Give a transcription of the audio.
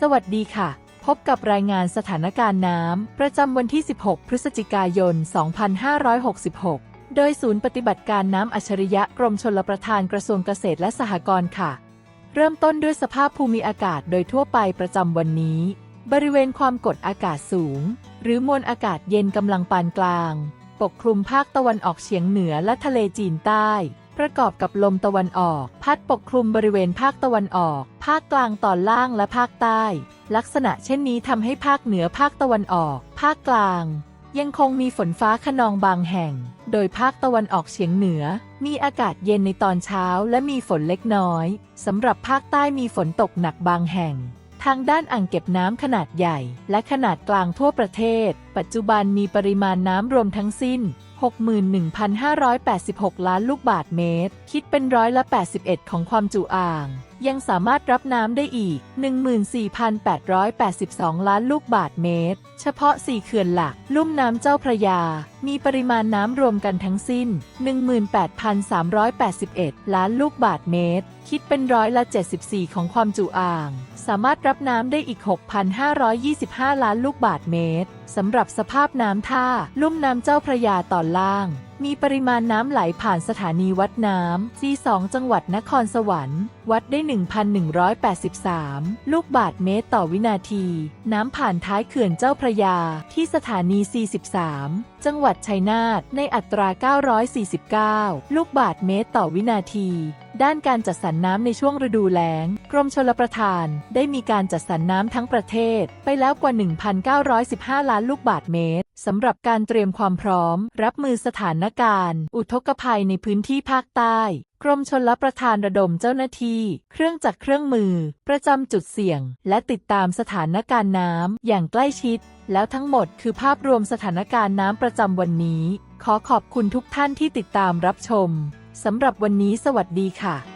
สวัสดีค่ะ พบกับรายงานสถานการณ์น้ำ ประจำวันที่ 16 พฤศจิกายน 2566 โดยศูนย์ปฏิบัติการน้ำอัจฉริยะกรมชลประทานกระทรวงเกษตรและสหกรณ์ค่ะ เริ่มต้นด้วยสภาพภูมิอากาศโดยทั่วไปประจำวันนี้ บริเวณความกดอากาศสูง หรือมวลอากาศเย็นกำลังปานกลาง ปกคลุมภาคตะวันออกเฉียงเหนือและทะเลจีนใต้ ประกอบกับลมตะวันออก พัดปกคลุมบริเวณภาคตะวันออก ภาคกลางตอนล่างและภาคใต้ ลักษณะเช่นนี้ทำให้ภาคเหนือภาคตะวันออก ภาคกลาง ยังคงมีฝนฟ้าขนองบางแห่ง โดยภาคตะวันออกเฉียงเหนือ มีอากาศเย็นในตอนเช้าและมีฝนเล็กน้อยสำหรับภาคใต้มีฝนตกหนักบางแห่งทางด้านอ่างเก็บน้ำขนาดใหญ่ และขนาดกลางทั่วประเทศ ปัจจุบันมีปริมาณน้ำรวมทั้งสิ้น 61,586 ล้านลูกบาทเมตร คิดเป็นร้อยละ 81 ของความจุอ่าง ยังสามารถรับน้ำได้อีก 14,882 ล้านลูกบาทเมตร เฉพาะ 4 เขื่อนหลัก ลุ่มน้ำเจ้าพระยา มีปริมาณน้ำรวมกันทั้งสิ้น 18,381 ล้านลูกบาทเมตร คิดเป็นร้อยละ 74 ของความจุอ่าง สามารถรับน้ำได้อีก 6,525 ล้านลูกบาทเมตร สำหรับสภาพน้ำท่า ลุ่มน้ำเจ้าพระยาตอนล่าง มีปริมาณน้ำไหลผ่านสถานีวัดน้ำ C2 จังหวัดนครสวรรค์ วัดได้ 1,183 ลูกบาทเมตรต่อวินาที น้ำผ่านท้ายเขื่อนเจ้าพระยา ที่สถานี C13 จังหวัดชัยนาท ในอัตรา 949 ลูกบาทเมตรต่อวินาที ด้านการจัดสรรน้ำในช่วงฤดูแล้ง กรมชลประทาน ได้มีการจัดสรรน้ำทั้งประเทศ ไปแล้วกว่า 1,915 ล้านลูกบาทเมตรสำหรับการเตรียมความพร้อม รับมือสถานการณ์ อุทกภัยในพื้นที่ภาคใต้กรมชลประทานระดมเจ้าหน้าที่ เครื่องจักรเครื่องมือ ประจำจุดเสี่ยง และติดตามสถานการณ์น้ำอย่างใกล้ชิด แล้วทั้งหมดคือภาพรวมสถานการณ์น้ำประจำวันนี้ ขอขอบคุณทุกท่านที่ติดตามรับชม สำหรับวันนี้สวัสดีค่ะ